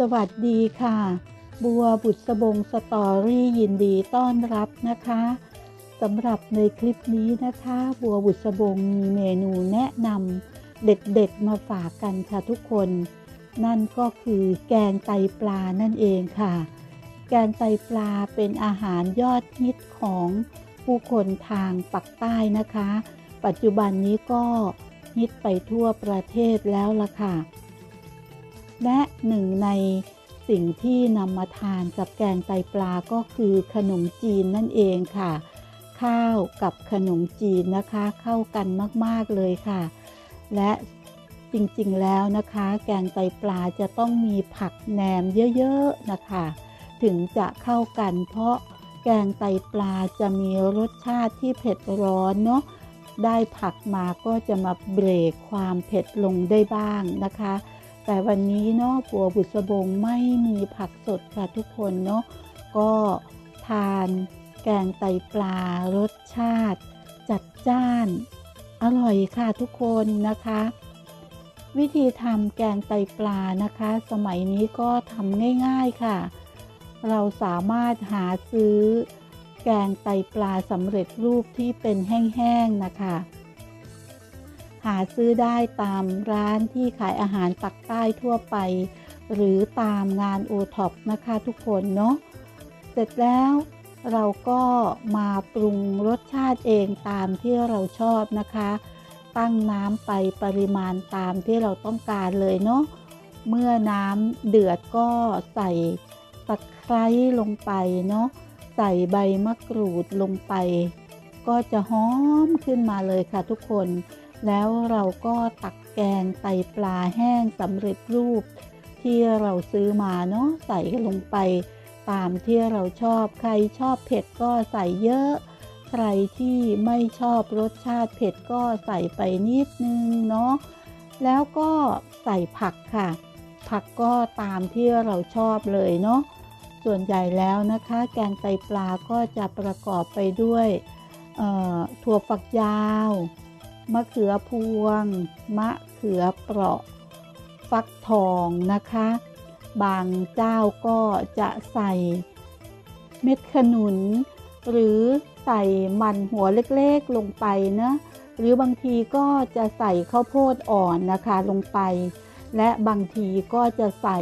สวัสดีค่ะ บัวบุษบงสตอรี่ยินดีต้อนรับนะคะสำหรับในคลิปนี้นะคะ บัวบุษบงมีเมนูแนะนำเด็ดๆมาฝากกันค่ะทุกคน นั่นก็คือแกงไตปลานั่นเองค่ะ แกงไตปลาเป็นอาหารยอดฮิตของผู้คนทางปักใต้นะคะ ปัจจุบันนี้ก็ฮิตไปทั่วประเทศแล้วล่ะค่ะ และหนึ่งในสิ่งที่นำมาทานกับแกงไตปลาก็คือขนมจีนนั่นเองค่ะ ข้าวกับขนมจีนนะคะเข้ากันมากๆเลยค่ะ และจริงๆแล้วนะคะ แกงไตปลาจะต้องมีผักแหนมเยอะๆนะคะ ถึงจะเข้ากันเพราะแกงไตปลาจะมีรสชาติที่เผ็ดร้อนเนาะได้ผักมาก็จะมาเบรกความเผ็ดลงได้บ้างนะคะ แต่วันนี้เนาะปัวบุษบงไม่มีผักสดค่ะทุกคนเนาะก็ทานแกงไตปลารสชาติ จัดจ้าน อร่อยค่ะทุกคนนะคะ วิธีทำแกงไตปลานะคะ สมัยนี้ก็ทำง่ายๆค่ะ เราสามารถหาซื้อแกงไตปลาสำเร็จรูปที่เป็นแห้งๆนะคะ หาซื้อได้ตามร้านที่ขายอาหารปักใต้ทั่วไป หรือตามงานโอท็อปนะคะทุกคนเนาะเสร็จแล้วเราก็มาปรุงรสชาติเองตามที่เราชอบนะคะ ตั้งน้ำไปปริมาณตามที่เราต้องการเลยเนาะเมื่อน้ำเดือดก็ใส่ตะไคร้ลงไปเนาะใส่ใบมะกรูดลงไป ก็จะหอมขึ้นมาเลยค่ะทุกคน แล้วเราก็ตักแกงไตปลาแห้งสำเร็จรูป ที่เราซื้อมาเนาะใส่ลงไป ตามที่เราชอบใครชอบเผ็ดก็ใส่เยอะ ใครที่ไม่ชอบรสชาติเผ็ดก็ใส่ไปนิดนึงเนาะแล้วก็ใส่ผักค่ะ ผักก็ตามที่เราชอบเลยเนาะส่วนใหญ่แล้วนะคะ แกงไตปลาก็จะประกอบไปด้วยถั่วฝักยาว มะเขือพวง มะเขือเปราะ ฟักทองนะคะ บางเจ้าก็จะใส่เม็ดขนุน หรือใส่มันหัวเล็กๆลงไปนะหรือบางทีก็จะใส่ข้าวโพดอ่อนนะคะลงไป และบางทีก็จะใส่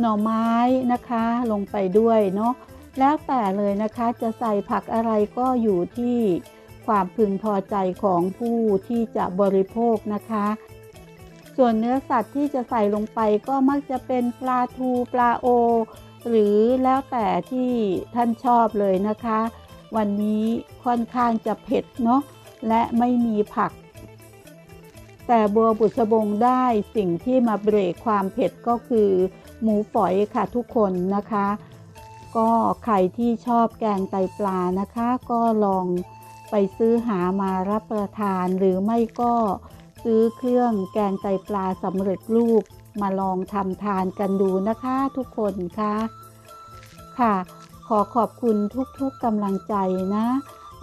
หน่อไม้นะคะลงไปด้วยเนาะแล้วแต่เลยนะคะจะใส่ผักอะไรก็อยู่ที่ ความพึงพอใจของผู้ที่จะบริโภคนะคะ ส่วนเนื้อสัตว์ที่จะใส่ลงไปก็มักจะเป็นปลาทูปลาโอ หรือแล้วแต่ที่ท่านชอบเลยนะคะ วันนี้ค่อนข้างจะเผ็ดเนาะและไม่มีผัก แต่บัวบุษบงได้สิ่งที่มาเบรกความเผ็ดก็คือหมูฝอยค่ะทุกคนนะคะ ก็ใครที่ชอบแกงไตปลานะคะ ก็ลอง ไปซื้อหามารับประทานหรือไม่ก็ซื้อเครื่องแกงไตปลาสำเร็จรูปมาลองทำทานกันดูนะคะทุกคนคะค่ะ ขอขอบคุณทุกๆกำลังใจนะ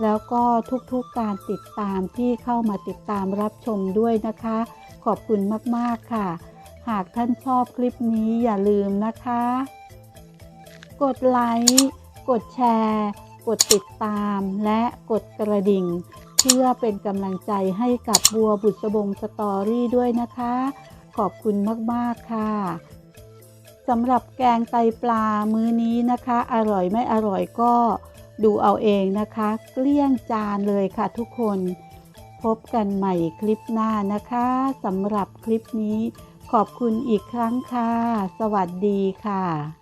แล้วก็ทุกๆการติดตามที่เข้ามาติดตามรับชมด้วยนะคะ ขอบคุณมากๆค่ะ หากท่านชอบคลิปนี้อย่าลืมนะคะ กดไลค์ กดแชร์ กดติดตามและกดกระดิ่ง เพื่อเป็นกำลังใจให้กับบัวบุษบงสตอรี่ด้วยนะคะ ขอบคุณมาก ๆ ค่ะสำหรับแกงไตปลามื้อนี้นะคะ อร่อยไม่อร่อยก็ดูเอาเองนะคะ เกลี้ยงจานเลยค่ะทุกคน พบกันใหม่คลิปหน้านะคะสำหรับคลิปนี้ ขอบคุณอีกครั้งค่ะ สวัสดีค่ะ